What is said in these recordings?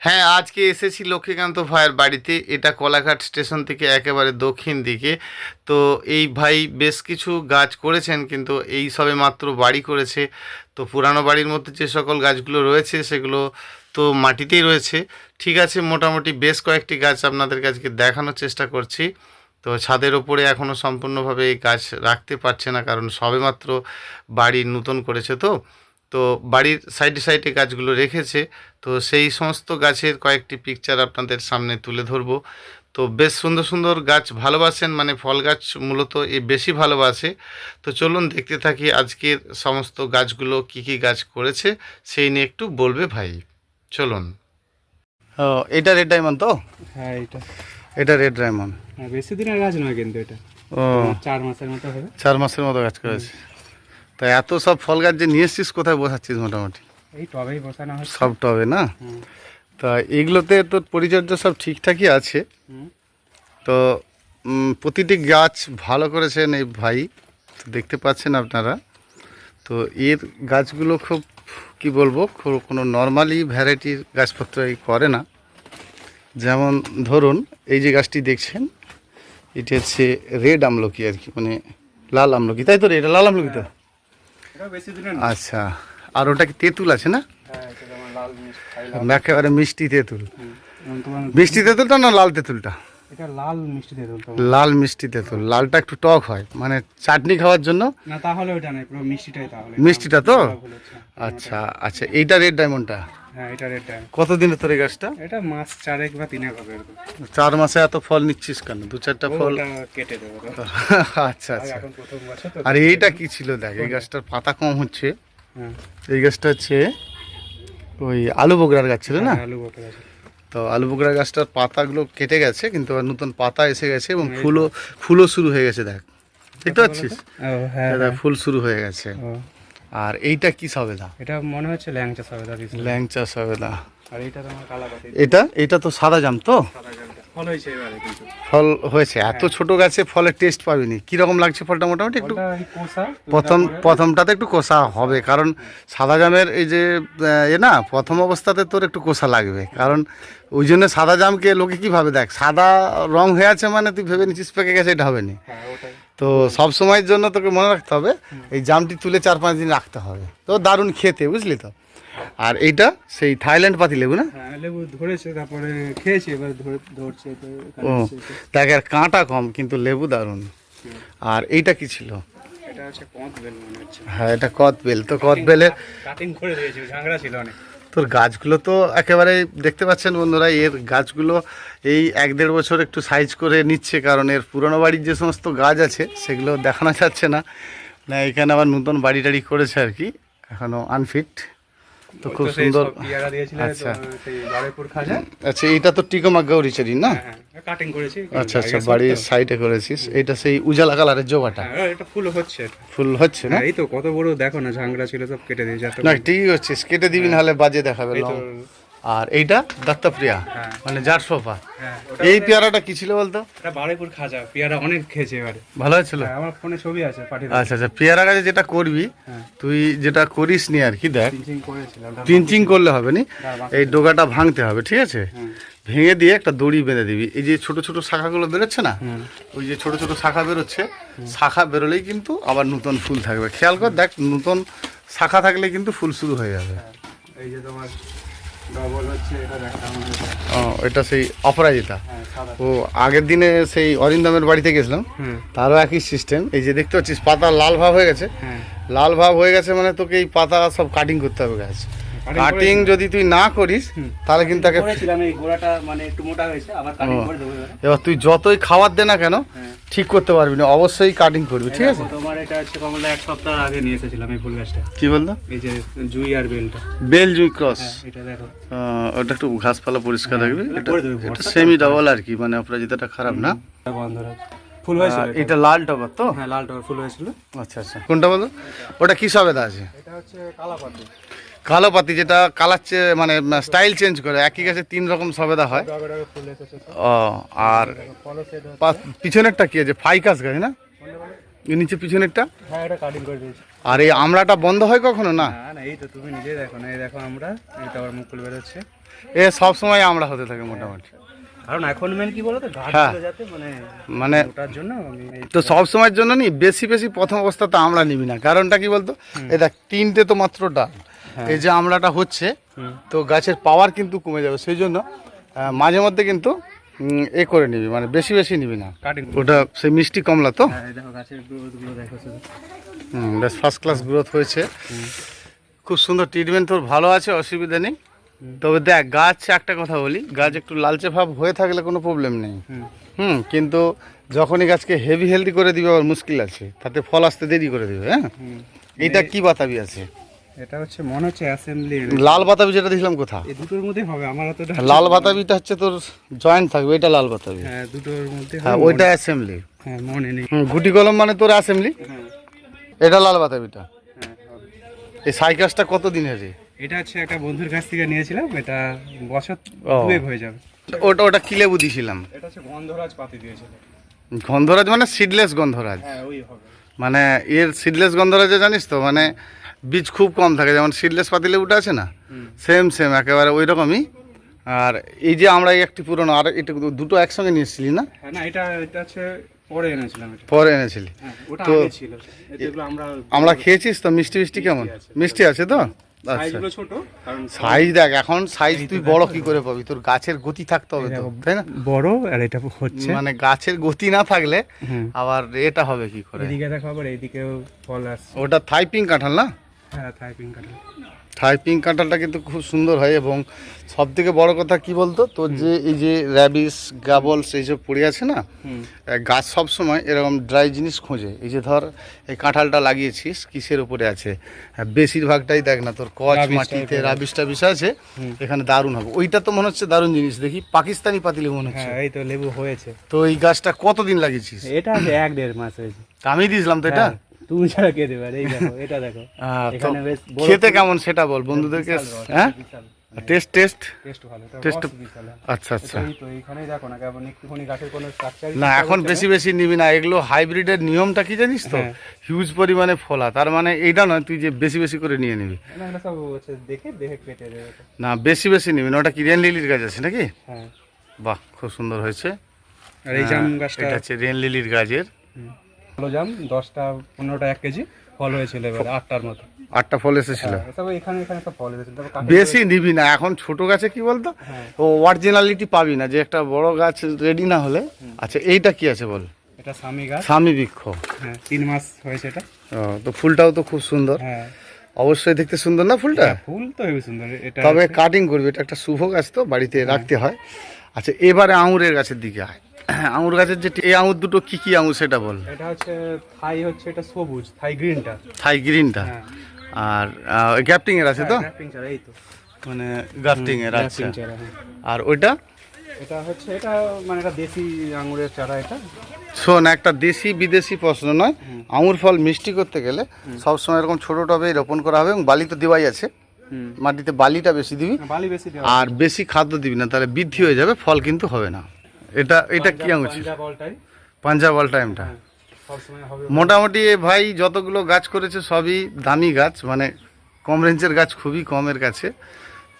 হ্যাঁ আজকে এসেছি লক্ষ্মীকান্ত ভাইয়ের বাড়িতে। এটা কোলাঘাট স্টেশন থেকে একেবারে দক্ষিণ দিকে। তো এই ভাই বেশ কিছু গাছ করেছেন, কিন্তু এই সবে মাত্র বাড়ি করেছে। তো পুরানো বাড়ির মধ্যে যে সকল গাছগুলো রয়েছে, সেগুলো তো মাটিতেই রয়েছে। ঠিক আছে, মোটামুটি বেশ কয়েকটি গাছ আপনাদের কাছে দেখানোর চেষ্টা করছি। তো ছাদের ওপরে এখনও সম্পূর্ণভাবে এই গাছ রাখতে পারছে না, কারণ সবেমাত্র বাড়ি নতুন করেছে তো। তো বাড়ির সাইডে সাইডে গাছগুলো রেখেছে। তো সেই সমস্ত গাছের কয়েকটি পিকচার আপনাদের সামনে তুলে ধরবো। তো বেশ সুন্দর সুন্দর গাছ ভালোবাসেন মানে ফল গাছ মূলত এ বেশি ভালোবাসে। তো চলুন দেখতে থাকি আজকের সমস্ত গাছগুলো কি কি গাছ করেছে সেই নিয়ে একটু বলবে ভাই। চলুন। ও এটা রেড ডায়মন্ড তো? হ্যাঁ এটা। এটা রেড ডায়মন্ড হ্যাঁ বেশি দিনের গাছ নয় কিন্তু এটা। ও। চার মাসের মতো হবে। চার মাসের মতো গাছ করেছে। তা এত সব ফল গাছ যে নিয়ে এসছিস কোথায় বসাচ্ছিস মোটামুটি? এই টবেই বসানো সব টবে না? তা এগুলোতে তো পরিচর্যা সব ঠিকঠাকই আছে। তো প্রতিটি গাছ ভালো করেছেন এই ভাই তো দেখতে পাচ্ছেন আপনারা। তো এর গাছগুলো খুব কি বলব কোনো নর্মালি ভ্যারাইটির গাছপত্র এই করে না। যেমন ধরুন এই যে গাছটি দেখছেন এটি হচ্ছে রেড আমলকি আর কি মানে লাল আমলকি। তাই তো রে? এটা লাল আমলকি তো? দিনের আচ্ছা আর ওটা কি তেঁতুল আছে না? হ্যাঁ একেবারে মিষ্টি তেঁতুল। মিষ্টি তেঁতুলটা না লাল তেঁতুলটা? লাল মিষ্টি দিয়ে লাল মিষ্টি তেঁতুল লালটা একটু টক হয় মানে চাটনি খাওয়ার জন্য। না তাহলে ওটা নাই পুরো মিষ্টিটাই তাহলে। মিষ্টিটা তো। আচ্ছা আচ্ছা এইটা রেড ডায়মন্ডটা হ্যাঁ এটা রেড ডায়মন্ড কতদিনের তোর এই গাছটা? এটা মাস চারেক বা তিনেক হবে এরকম। চার মাসে এত ফল নিচ্ছিস কেন? দু চারটা ফল ওটা কেটে দেবো আচ্ছা আর আচ্ছা। এখন প্রথম বছর তো আর এইটা কি ছিল? দেখ এই গাছটার পাতা কম হচ্ছে। হ্যাঁ। এই গাছটা হচ্ছে ওই আলু বগড়ার গাছ ছিল না? হ্যাঁ, আলু তো আলু বগড়া গাছটার পাতাগুলো কেটে গেছে কিন্তু নতুন পাতা এসে গেছে এবং ফুলও ফুলও শুরু হয়ে গেছে দেখ। দেখতে পাচ্ছিস? হ্যাঁ ফুল শুরু হয়ে গেছে। আর এইটা কি সবেদা? এটা মনে হচ্ছে ল্যাংচা সবেদা ল্যাংচা সবেদা। আর এইটা তোমার কালাপাতি এটা? এটা তো সাদা জাম তো? ফল হয়েছে এবারে কিন্তু। ফল হয়েছে। এত ছোট গাছে ফলের টেস্ট পাবিনি। কীরকম লাগছে ফলটা মোটামুটি একটু? প্রথম প্রথমটাতে একটু কষা হবে কারণ সাদা জামের এই যে এ না প্রথম অবস্থাতে তোর একটু কষা লাগবে। কারণ ওই জন্য সাদা জামকে লোকে কি ভাবে দেখ সাদা রং হয়ে আছে মানে তুই ভেবে নিচ্ছিস পেকে গেছে এটা হবে না। হ্যাঁ তো সব সময়ের জন্য তোকে মনে রাখতে হবে এই জামটি তুলে চার পাঁচ দিন রাখতে হবে। তো দারুণ খেতে বুঝলি তো? আর এইটা সেই থাইল্যান্ড পাতি লেবু না? হ্যাঁ লেবু ধরেছে তারপরে খেয়েছি এবার ধরছে ও। দেখ আর কাঁটা কম কিন্তু লেবু দারুণ। আর এইটা কি ছিল? হ্যাঁ এটা কদবেল। তো কদবেলের কাটিং করে দিয়েছি ঝাংরা ছিল অনেক। তোর গাছগুলো তো একেবারে দেখতে পাচ্ছেন বন্ধুরা, এর গাছগুলো এই এক দেড় বছর একটু সাইজ করে নিচ্ছে, কারণ এর পুরনো বাড়ির যে সমস্ত গাছ আছে সেগুলো দেখানো যাচ্ছে না। না, এখানে আবার নতুন বাড়ি টাড়ি করেছে আর কি এখনও আনফিট তো খুব সুন্দর। আচ্ছা। আচ্ছা এইটা তো টিকোমা গৌরিচারি না? হ্যাঁ কাটিং করেছি। আচ্ছা আচ্ছা বাড়ির সাইডে করেছিস। এটা সেই উজালা কালারের জবাটা? হ্যাঁ এটা ফুল হচ্ছে। ফুল হচ্ছে না? হ্যাঁ, এই তো কত বড় দেখো না ঝাংরা ছিল সব কেটে দিয়েছে না ঠিকই কেটে দিবি নাহলে বাজে দেখাবে লং। আর এইটা দত্তপ্রিয়া হ্যাঁ। মানে যার সোফা। হ্যাঁ এই পেয়ারাটা কি ছিল বলতো? এটা বারেপুর খাজা পেয়ারা অনেক খেয়েছে এবারে। ভালো হয়েছিল? হ্যাঁ, আমার ফোনে ছবি আছে পাঠিয়ে আচ্ছা আচ্ছা পেয়ারা গাছে যেটা করবি তুই যেটা করিস নি আর কি দেখ। পিঞ্চিং করলে হবে নি? এই ডোগাটা ভাঙতে হবে ঠিক আছে? ভেঙে দিয়ে একটা দড়ি বেঁধে দিবি। এই যে ছোট ছোট শাখাগুলো বেরোচ্ছে না ওই যে ছোট ছোট শাখা বেরোচ্ছে শাখা বেরোলেই কিন্তু আবার নতুন ফুল থাকবে। খেয়াল কর দেখ নতুন শাখা থাকলে কিন্তু ফুল শুরু হয়ে যাবে। এই যে তোমার ও এটা সেই অপরাজিতা? হ্যাঁ ও আগের দিনে সেই অরিন্দমের বাড়িতে গেছিলাম। তারও একই সিস্টেম এই যে দেখতে পাচ্ছিস পাতা লাল ভাব হয়ে গেছে। হ্যাঁ। লাল ভাব হয়ে গেছে মানে তোকে এই পাতা সব কাটিং করতে হবে গাছ। কাটিং যদি তুই না করিস তাহলে কিন্তু তাকে মানে এবার। তুই যতই খাবার দে না কেন হ্যাঁ। ঠিক করতে পারবি না অবশ্যই কাটিং করবি ঠিক আছে? তোমার এটা হচ্ছে কমলা এক সপ্তাহ আগে নিয়ে এসেছিলাম এই ফুল গাছটা। কি বলতো এই যে জুই আর বেলটা। বেল জুই ক্রস হ্যাঁ এটা দেখো। ওটা একটু ঘাসপালা পরিষ্কার রাখবি এটা এটা সেমি ডাবল আর কি মানে অপরাজিতাটা খারাপ না? ফুল হয়েছিল এটা? লাল টগর তো? হ্যাঁ লাল টগর ফুল হয়েছিল। আচ্ছা আচ্ছা। কোনটা বলো? ওটা কি সবেদা আছে? এটা হচ্ছে কালাপাতি। কালো পাতি যেটা কালার মানে স্টাইল চেঞ্জ করে একই গাছে তিন রকম সবেদা হয়। ও আর পিছনেরটা কি আছে ফাইকাস গাছ না? নিচে পিছনেরটা? হ্যাঁ আর এই আমড়াটা বন্ধ হয় কখনো না? এই তো তুমি নিজেই দেখো না এই দেখো আমরা এটা আবার মুকুল বেরোচ্ছে। এ সব সময় আমরা হতে থাকে মোটামুটি। কারণ এখন মেন কি বলতো হ্যাঁ। যাতে মানে মানে ওটার জন্য তো সব সময়ের জন্য নি বেশি বেশি প্রথম অবস্থাতে আমরা নিবি না। কারণটা কি বলতো? এটা তিনটে তো মাত্র ডাল। এই যে আমলাটা হচ্ছে তো গাছের পাওয়ার কিন্তু কমে যাবে সেই জন্য মাঝে মধ্যে কিন্তু এ করে নিবি মানে বেশি বেশি নিবি না। ওটা সেই মিষ্টি কমলা তো? হ্যাঁ বেশ ফার্স্ট ক্লাস গ্রোথ হয়েছে। খুব সুন্দর ট্রিটমেন্ট তোর ভালো আছে অসুবিধা নেই। তবে দেখ গাছ একটা কথা বলি গাছ একটু লালচে ভাব হয়ে থাকলে কোনো প্রবলেম নেই। হুম। কিন্তু যখনই গাছকে হেভি হেলদি করে দিবে আবার মুশকিল আছে। তাতে ফল আসতে দেরি করে দিবে হ্যাঁ? এইটা কি বাতাবি আছে? এটা হচ্ছে মনে হচ্ছে অ্যাসেম্বলি লাল বাতাবি যেটা দেখলাম কোথা এই দুটোর মধ্যে হবে আমার অতটা লাল বাতাবিটা হচ্ছে তোর জয়েন্ট থাকবে এটা লাল বাতাবি। হ্যাঁ দুটোর মধ্যে হ্যাঁ ওইটা অ্যাসেম্বলি হ্যাঁ মনে নেই। গুটি কলম মানে তোর অ্যাসেম্বলি এটা লাল বাতাবিটা। হ্যাঁ এই সাইকাসটা কত দিনের রে এটা হচ্ছে একটা বন্ধুর কাছ থেকে নিয়েছিলাম এটা বছর দুয়েক হয়ে যাবে। ওটা ওটা এটা হচ্ছে গন্ধরাজ পাতি দিয়েছিল। গন্ধরাজ মানে সিডলেস গন্ধরাজ। হ্যাঁ ওই হবে। মানে এর সিডলেস গন্ধরাজে জানিস তো মানে বীজ খুব কম থাকে যেমন সিডলেস পাতিলেবুটা আছে না? সেম সেম একেবারে ওই রকমই আর এই যে আমরা এই একটি পুরনো আর এটা দুটো একসঙ্গে নিয়ে এসেছিলি না? হ্যাঁ না এটা এটা হচ্ছে পরে এনেছিলাম পরে এনেছিলি। হ্যাঁ তো- আমরা আমরা খেয়েছিস তো? মিষ্টি মিষ্টি কেমন? মিষ্টি আছে তো? আচ্ছা। সাইজগুলো ছোট কারণ সাইজ দেখ এখন সাইজ তুই বড় কি করে পাবি? তোর গাছের গতি থাকতে হবে তো তাই না? বড় আর এটা হচ্ছে মানে গাছের গতি না থাকলে আবার এটা হবে কি করে? এদিকে দেখো আবার এইদিকেও ফল আসছে। ওটা থাইপিং কাঁঠাল না? হ্যাঁ থাই পিঙ্ক কাঁঠালটা কিন্তু খুব সুন্দর হয় এবং সব থেকে বড় কথা কি বলতো? তোর যে এই যে র্যাবিস গাবলস এইসব পড়ে আছে না? গাছ সব সময় এরকম ড্রাই জিনিস খোঁজে। এই যে ধর এই কাঁঠালটা লাগিয়েছিস কিসের উপরে আছে? হ্যাঁ, বেশিরভাগটাই দেখ না তোর কচ মাটিতে। রাবিস টাবিস আছে এখানে দারুণ হবে। ওইটা তো মনে হচ্ছে দারুণ জিনিস। দেখি পাকিস্তানি পাতিলে মনে হচ্ছে। হ্যাঁ এই তো লেবু হয়েছে। তো এই গাছটা কতদিন লাগিয়েছিস? এটা এক দেড় মাস হয়েছে। আমি দিয়েছিলাম তো এটা? হ্যাঁ, তুমি ছাড়া কে দেবে? এই দেখো এটা দেখো। এখানে বেশ খেতে কেমন সেটা বল বন্ধুদেরকে হ্যাঁ? Test test? টেস্ট ভালো হ্যাঁ। আচ্ছা আচ্ছা। তো এইখানেই দেখো না কেমন একটুখানি গাছের কোনো স্ট্রাকচার না এখন বেশি বেশি নিবি না এগুলো হাইব্রিডের নিয়মটা কি জানিস তো? হ্যাঁ। হিউজ পরিমাণে ফলা তার মানে এইটা নয় তুই যে বেশি বেশি করে নিয়ে নিবি। না এগুলো সব হচ্ছে দেখে দেখে কেটে দেবে না বেশি বেশি নিবি না ওটা কি রেন লিলির গাছ আছে নাকি? হ্যাঁ। বাহ খুব সুন্দর হয়েছে। আর এই জাম হ্যাঁ, গাছটা এটা হচ্ছে রেন লিলির গাছের ভালো জাম দশটা পনেরোটা এক কেজি ফল হয়েছিল এবার আটটার মতো। আটটা ফল এসেছিল? হ্যাঁ, সব এখানে এখানে ফল হয়েছিল বেশি নিবি না এখন ছোট গাছে কি বলতো? হ্যাঁ। ও অরিজিনালিটি পাবি না যে একটা বড় গাছ রেডি না হলে। আচ্ছা এইটা কি আছে বল? এটা স্বামী গাছ। স্বামী বৃক্ষ। হ্যাঁ তিন মাস হয়েছে এটা। ও, তো ফুলটাও তো খুব সুন্দর। হ্যাঁ। অবশ্যই দেখতে সুন্দর না ফুলটা? হ্যাঁ, ফুল তো হেবি সুন্দর এটা তবে কাটিং করবি এটা একটা শুভ গাছ তো বাড়িতে রাখতে হয়। আচ্ছা এবারে আঙুরের গাছের দিকে আয়। আঙুর গাছের যে এই আঙুর দুটো কি কি আঙুর সেটা বল। এটা হচ্ছে থাই হচ্ছে এটা সবুজ থাই গ্রিনটা থাই গ্রিনটা হ্যাঁ। আর গ্যাপটিং এর আছে তো? ছাড়া এই তো। মানে গ্রাফটিং এর আচ্ছা। গ্রাফটিং ছাড়া হ্যাঁ। আর ওইটা? এটা হচ্ছে এটা মানে এটা দেশি আঙুরের চারা এটা। শোন একটা দেশি বিদেশি প্রশ্ন নয়। আঙুর ফল মিষ্টি করতে গেলে সবসময় এরকম ছোট টবে রোপণ করা হবে এবং বালি তো দেওয়াই আছে। মাটিতে বালিটা বেশি দিবি। বালি বেশি দেওয়া আর বেশি খাদ্য দিবি না তাহলে বৃদ্ধি হয়ে যাবে ফল কিন্তু হবে না। এটা এটা কি ছিল? পাঞ্জাব অল টাইমটা মোটামুটি এ ভাই যতগুলো গাছ করেছে সবই দামি গাছ মানে কম রেঞ্জের গাছ খুবই কমের কাছে।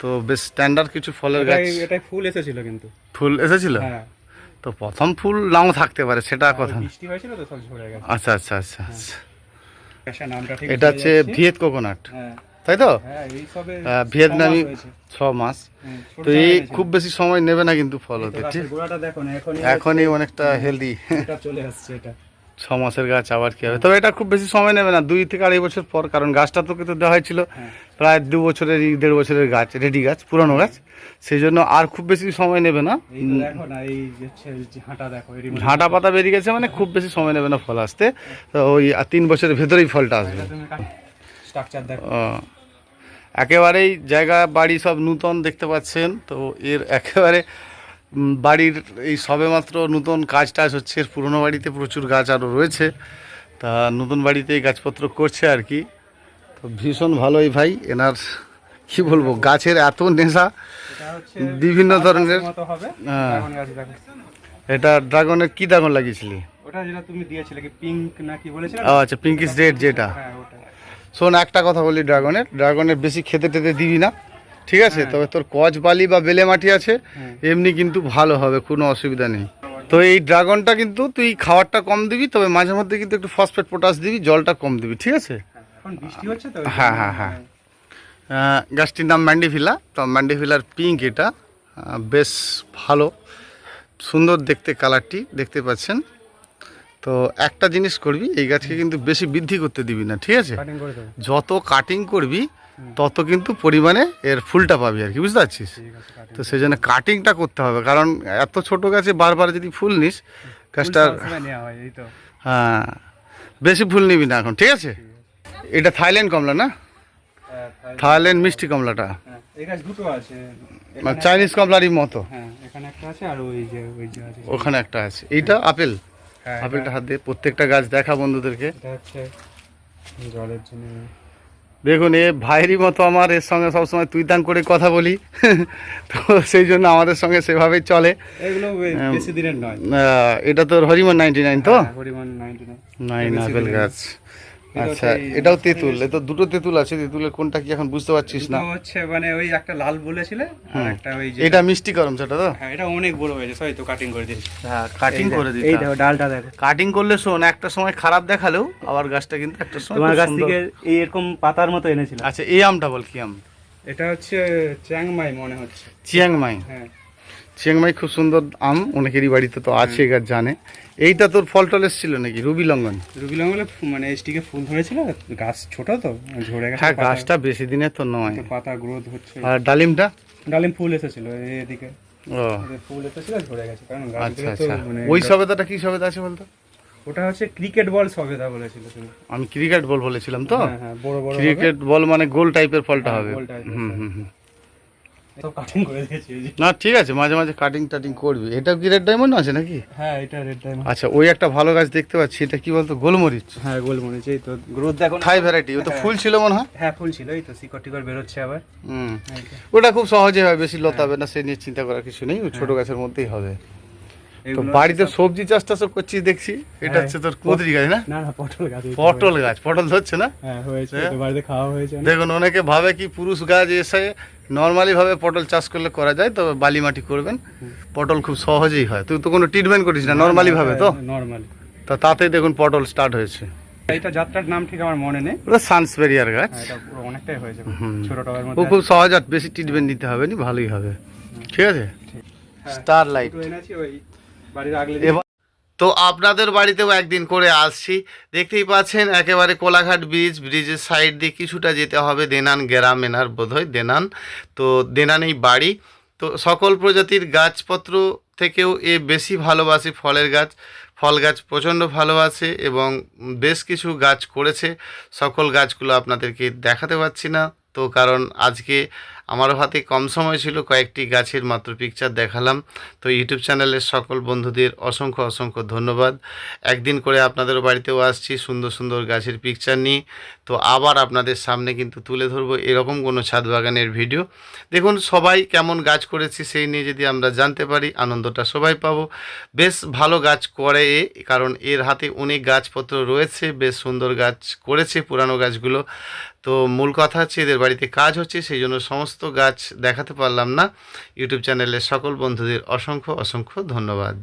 তো বেশ স্ট্যান্ডার্ড কিছু ফলের গাছ। এটাই ফুল এসেছিল কিন্তু। ফুল এসেছিল? হ্যাঁ। তো প্রথম ফুল নাও থাকতে পারে সেটা কথা। বৃষ্টি হয়েছিল তো সব ঝরে গেছে। আচ্ছা আচ্ছা আচ্ছা আচ্ছা। আচ্ছা নামটা ঠিক এটা হচ্ছে ভিয়েত কোকোনাট। হ্যাঁ। তাই তো? হ্যাঁ ভিয়েতনামি ছ মাস। ছোট তো এই খুব বেশি সময় নেবে না কিন্তু ফল হতে। ঠিক এখনই অনেকটা হেলদি চলে আসছে এটা। ছ মাসের গাছ আবার কি হবে? তবে এটা খুব বেশি সময় নেবে না দুই থেকে আড়াই বছর পর কারণ গাছটা তোকে তো দেওয়া হয়েছিল হ্যাঁ। প্রায় দু বছরের দেড় বছরের গাছ রেডি গাছ পুরনো গাছ। সেই জন্য আর খুব বেশি সময় নেবে না। ঝাঁটা পাতা বেরিয়ে গেছে মানে খুব বেশি সময় নেবে না ফল আসতে। তো ওই তিন বছরের ভেতরেই ফলটা আসবে। স্ট্রাকচার দেখো একেবারেই জায়গা বাড়ি সব নূতন দেখতে পাচ্ছেন তো এর একেবারে বাড়ির এই সবেমাত্র নূতন কাজ টাজ হচ্ছে পুরনো বাড়িতে প্রচুর গাছ আরও রয়েছে তা নতুন বাড়িতে এই গাছপত্র করছে আর কি। তো ভীষণ ভালোই ভাই এনার কি বলব গাছের এত নেশা বিভিন্ন ধরনের হ্যাঁ। এটা ড্রাগনের কি ড্রাগন লাগিয়েছিলি? ওটা যেটা তুমি দিয়েছিলে কি পিঙ্ক না কি বলেছিলে? আচ্ছা পিঙ্কিস রেড যেটা। হ্যাঁ ওটা। শোন একটা কথা বলি ড্রাগনের ড্রাগনের বেশি খেতে টেতে দিবি না ঠিক আছে হ্যাঁ। তবে তোর কচ বালি বা বেলে মাটি আছে হ্যাঁ। এমনি কিন্তু ভালো হবে কোনো অসুবিধা নেই তো এই ড্রাগনটা কিন্তু তুই খাবারটা কম দিবি তবে মাঝে মধ্যে কিন্তু একটু ফসফেট পটাশ দিবি জলটা কম দিবি ঠিক আছে হচ্ছে হ্যাঁ, হ্যাঁ, হ্যাঁ। গাছটির নাম ম্যান্ডিভিলা তো ম্যান্ডিভিলার পিঙ্ক এটা বেশ ভালো সুন্দর দেখতে কালারটি দেখতে পাচ্ছেন তো একটা জিনিস করবি এই গাছকে কিন্তু বেশি বৃদ্ধি করতে দিবি না ঠিক আছে? যত কাটিং করবি তত কিন্তু পরিমাণে এর ফুলটা পাবি আর কি বুঝতে পারছিস? তো সেই জন্য কাটিংটা করতে হবে কারণ এত ছোট গাছে বারবার যদি ফুল নিস গাছটা নেওয়া হয় হ্যাঁ বেশি ফুল নিবি না এখন ঠিক আছে? এটা থাইল্যান্ড কমলা না? হ্যাঁ, থাইল্যান্ড মিষ্টি কমলাটা। হ্যাঁ, দুটো আছে। মানে চাইনিজ কমলারই মতো। হ্যাঁ ওখানে একটা আছে। এইটা আপেল? হ্যাঁ, আপেলটা হাত দিয়ে প্রত্যেকটা গাছ দেখা বন্ধুদেরকে। জলের জন্য। দেখুন এ ভাইয়েরই মতো আমার এর সঙ্গে সবসময় তুই তান করে কথা বলি। তো সেই জন্য আমাদের সঙ্গে সেভাবেই চলে। হ্যাঁ। এটা তোর হরিমন নাইনটি নাইন তো? হরিমন নাইনটি 99 নাইন আপেল গাছ। আচ্ছা এটাও তেঁতুল। এ তো দুটো তেঁতুল আছে তেঁতুলের কোনটা কি এখন বুঝতে পারছিস না? হচ্ছে মানে ওই একটা লাল বলেছিলে আর একটা ওই যে এটা মিষ্টি করম সেটা তো? হ্যাঁ এটা অনেক বড় হয়েছে সরি তো কাটিং করে দিয়েছি। হ্যাঁ কাটিং করে দিতে এই দেখো ডালটা দেখো। কাটিং করলে শোন একটা সময় খারাপ দেখালেও আবার গাছটা কিন্তু একটা সময় তোমার সুন্দর- থেকে এই এরকম পাতার মতো এনেছিলাম। আচ্ছা এই আমটা বল কি আম? এটা হচ্ছে চ্যাংমাই মনে হচ্ছে। চিয়াংমাই। হ্যাঁ। চিয়াংমাই খুব সুন্দর আম অনেকেরই বাড়িতে তো আছে গাছ জানে। এইটা তোর ফল টল এসেছিল নাকি? রুবি লঙ্ঘন রুবি লঙ্গলে মানে স্টিকে ফুল ধরেছিল গাছ ছোট তো ঝরে গেছে হ্যাঁ গাছটা বেশি দিনের তো নয়। পাতা গ্রোথ হচ্ছে। আর ডালিমটা? ডালিম ফুল এসেছিল এদিকে। ও। ফুল এসেছিল ঝরে গেছে কারণ আচ্ছা গাছগুলো তো আচ্ছা। মানে ওই সবেদাটা কি সবেদা আছে বলতো? ওটা হচ্ছে ক্রিকেট বল সবেদা বলেছিল তুমি। আমি ক্রিকেট বল বলেছিলাম তো? হ্যাঁ হ্যাঁ বড় বড় ক্রিকেট বল মানে গোল টাইপের ফলটা হ্যাঁ, হবে। হুম হুম হুম সব কাটিং করে দিয়েছি এই যে। না ঠিক আছে মাঝে মাঝে কাটিং টাটিং করবি। এটা কি রেড ডায়মন্ড আছে নাকি? হ্যাঁ এটা রেড ডায়মন্ড আচ্ছা ওই একটা ভালো গাছ দেখতে পাচ্ছি এটা কি বলতো গোলমরিচ? হ্যাঁ গোলমরিচ এই তো গ্রোথ দেখো। থাই ভ্যারাইটি ও তো ফুল ছিল মনে হয়? হ্যাঁ ফুল ছিল এই তো শিকড় টিকড় বেরোচ্ছে আবার। হুম। ওটা খুব সহজে হয় বেশি লতাবে না সে নিয়ে চিন্তা করার কিছু নেই ছোট গাছের মধ্যেই হবে। তো বাড়িতে সবজি চাষ টাসও করছিস দেখছি এটা হ্যাঁ। হচ্ছে তোর কুঁদরি গাছ না? পটল গাছ পটল গাছ পটল ধরছে না? হ্যাঁ হয়েছে হ্যাঁ? বাড়িতে খাওয়া হয়েছে। দেখুন অনেকে ভাবে কি পুরুষ গাছ এসে নর্মালি ভাবে পটল চাষ করলে করা যায় তবে বালি মাটি করবেন। পটল খুব সহজেই হয়। তুই তো কোনো ট্রিটমেন্ট করিস না নর্মালি ভাবে তো? নর্মালি তা তাতেই দেখুন পটল স্টার্ট হয়েছে। এইটা যাত্রার নাম ঠিক আমার মনে নেই। ওটা সানসপেরিয়ার গাছ। হ্যাঁ, এটা পুরো অনেকটাই হয়েছে। ছোট টবের ও মধ্যে খুব সহজ আর বেশি ট্রিটমেন্ট নিতে হবে না ভালোই হবে। ঠিক আছে? হ্যাঁ, স্টার লাইট দুটো এনেছি ওই বাড়ির আগলে এবার তো আপনাদের বাড়িতেও একদিন করে আসছি। দেখতেই পাচ্ছেন, একেবারে কোলাঘাট ব্রিজ, ব্রিজের সাইড দিয়ে কিছুটা যেতে হবে দেনান গ্রামেনার বোধহয়, দেনান। তো দেনানেই বাড়ি। তো সকল প্রজাতির গাছপত্র থেকেও এ বেশি ভালোবাসে ফলের গাছ। ফল গাছ প্রচণ্ড ভালোবাসে এবং বেশ কিছু গাছ করেছে। সকল গাছগুলো আপনাদেরকে দেখাতে পারছি না। তো কারণ আজকে আমারও হাতে কম সময় ছিল, কয়েকটি গাছের মাত্র পিকচার দেখালাম। তো ইউটিউব চ্যানেলের সকল বন্ধুদের অসংখ্য অসংখ্য ধন্যবাদ। একদিন করে আপনাদের বাড়িতেও আসছি সুন্দর সুন্দর গাছের পিকচার নিয়ে। তো আবার আপনাদের সামনে কিন্তু তুলে ধরবো এরকম কোনো ছাদ বাগানের ভিডিও দেখুন, সবাই কেমন গাছ করেছি সেই নিয়ে যদি আমরা জানতে পারি, আনন্দটা সবাই পাবো। বেশ ভালো গাছ করে এ, কারণ এর হাতে অনেক গাছপত্র রয়েছে, বেশ সুন্দর গাছ করেছে পুরানো গাছগুলো। তো মূল কথা হচ্ছে এদের বাড়িতে কাজ হচ্ছে, সেই জন্য সমস্ত গাছ দেখাতে পারলাম না। ইউটিউব চ্যানেলের সকল বন্ধুদের অসংখ্য অসংখ্য ধন্যবাদ।